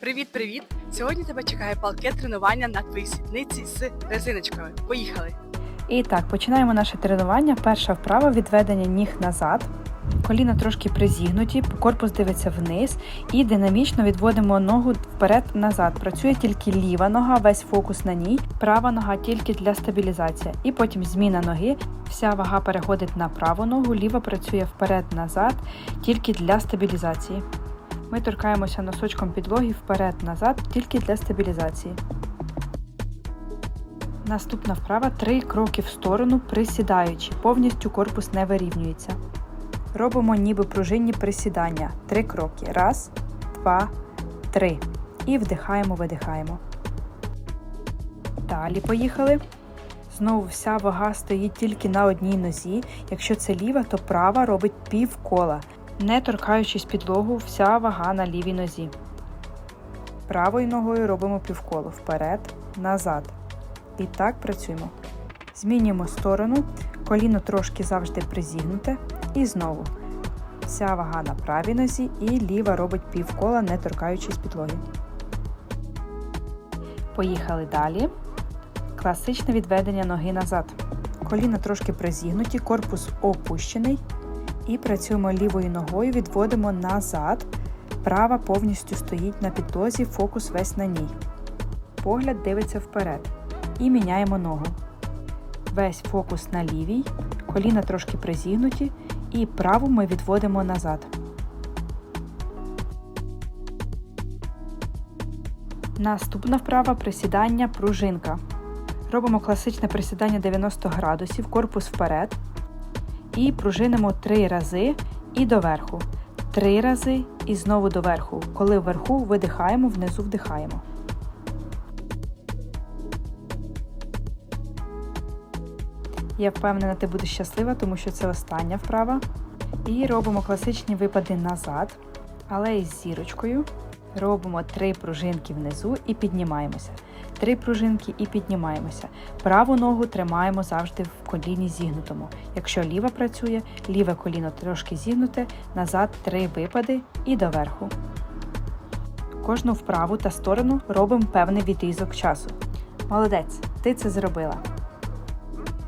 Привіт-привіт! Сьогодні тебе чекає палке тренування на твоїй сідниці з резиночками. Поїхали! І так, починаємо наше тренування. Перша вправа відведення ніг назад. Коліна трошки призігнуті, корпус дивиться вниз і динамічно відводимо ногу вперед-назад. Працює тільки ліва нога, весь фокус на ній, права нога тільки для стабілізації. І потім зміна ноги. Вся вага переходить на праву ногу, ліва працює вперед-назад, тільки для стабілізації. Ми торкаємося носочком підлоги вперед-назад, тільки для стабілізації. Наступна вправа три кроки в сторону, присідаючи, повністю корпус не вирівнюється. Робимо ніби пружинні присідання. Три кроки. Раз, два, три. І вдихаємо, видихаємо. Далі поїхали. Знову вся вага стоїть тільки на одній нозі. Якщо це ліва, то права робить пів кола. Не торкаючись підлогу, вся вага на лівій нозі. Правою ногою робимо півколо вперед, назад. І так працюємо. Змінюємо сторону, коліно трошки завжди призігнуте. І знову. Вся вага на правій нозі і ліва робить півкола, не торкаючись підлоги. Поїхали далі. Класичне відведення ноги назад. Коліна трошки призігнуті, корпус опущений. І працюємо лівою ногою, відводимо назад. Права повністю стоїть на підлозі, фокус весь на ній. Погляд дивиться вперед. І міняємо ногу. Весь фокус на лівій, коліна трошки призігнуті, і праву ми відводимо назад. Наступна вправа присідання пружинка. Робимо класичне присідання 90 градусів, корпус вперед. І пружинимо 3 рази і доверху. 3 рази і знову доверху. Коли вверху видихаємо, внизу вдихаємо. Я впевнена, ти будеш щаслива, тому що це остання вправа. І робимо класичні випади назад, але із зірочкою. Робимо три пружинки внизу і піднімаємося. Три пружинки і піднімаємося. Праву ногу тримаємо завжди в коліні зігнутому. Якщо ліва працює, ліве коліно трошки зігнуте, назад три випади і доверху. Кожну вправу та сторону робимо певний відрізок часу. Молодець, ти це зробила.